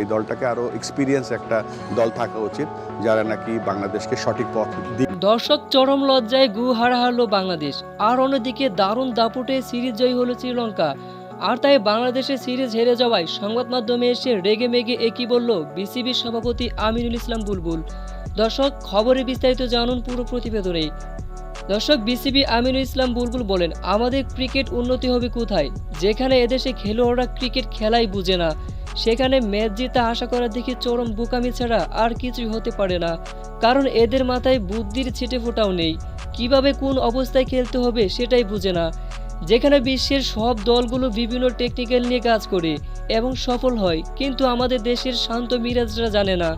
এই দলটাকে আরও এক্সপিরিয়েন্স একটা দল থাকা উচিত, যারা নাকি বাংলাদেশকে সঠিক পথ দর্শক চরম লজ্জায় গু হারা হারলো বাংলাদেশ। আর অন্যদিকে দারুণ দাপুটে সিরিজ জয়ী হলো শ্রীলঙ্কা। আর তাই বাংলাদেশের সিরিজ হেরে যাওয়ায় সংবাদ মাধ্যমে এসে রেগে মেগে একই বলল বিসিবির সভাপতি আমিনুল ইসলাম বুলবুল। দর্শক খবরে বিস্তারিত জানুন পুরো প্রতিবেদনে। দর্শক বিসিবি আমিনুল ইসলাম বুলবুল বলেন, আমাদের ক্রিকেট উন্নতি হবে কোথায়? যেখানে এদেশে খেলোয়াড়রা ক্রিকেট খেলাই বুঝে না, সেখানে ম্যাচ জিতে আশা করা দেখি চরম বোকামি ছাড়া আর কিছুই হতে পারে না। কারণ এদের মাথায় বুদ্ধির ছিটে ফোটাও নেই। কীভাবে কোন অবস্থায় খেলতে হবে সেটাই বুঝে না। যেখানে বিশ্বের সব দলগুলো বিভিন্ন টেকনিক্যাল নিয়ে কাজ করে এবং সফল হয়, কিন্তু আমাদের দেশের শান্ত মিরাজরা জানে না।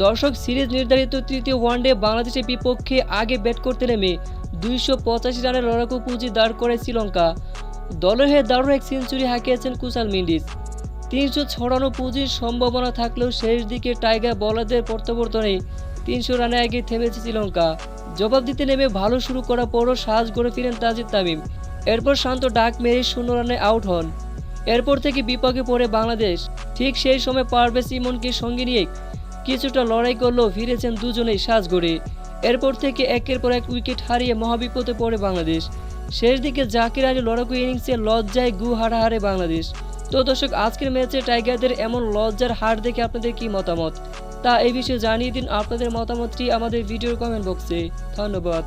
দর্শক সিরিজ নির্ধারিত তৃতীয় ওয়ানডে বাংলাদেশের বিপক্ষে আগে ব্যাট করতে নেমে দুইশো পঁচাশি রানের লড়াকু পুঁজি দাঁড় করে শ্রীলঙ্কা। দলের হয়ে দারুণ এক সেঞ্চুরি হাঁকিয়েছেন কুশাল মেন্ডিস। তিনশো ছড়ানো পুঁজির সম্ভাবনা থাকলেও শেষ দিকে টাইগার বলারদের প্রত্যাবর্তনে তিনশো রানে আগে থেমেছে শ্রীলঙ্কা। জবাব দিতে নেমে ভালো শুরু করার পরও সাজ গড়ে ফিরেন তাজিদ তামিম। এরপর শান্ত ডাক মেরে শূন্য রানে আউট হন। এরপর থেকে বিপাকে পড়ে বাংলাদেশ। ঠিক সেই সময় পারভেজ ইমনকে সঙ্গে নিয়ে কিছুটা লড়াই করলেও ফিরেছেন দুজনেই সাজগড়ে। এরপর থেকে একের পর এক উইকেট হারিয়ে মহাবিপদে পড়ে বাংলাদেশ। শেষ দিকে জাকির আলী লড়াকু ইনিংসে লজ্জায় গু হারা হারে বাংলাদেশ। তো দর্শক, আজকের ম্যাচে টাইগারদের এমন লজ্জার হার দেখে আপনাদের কি মতামত? তা এই বিষয়ে জানিয়ে দিন আপনাদের মতামতটি আমাদের ভিডিওর কমেন্ট বক্সে ধন্যবাদ।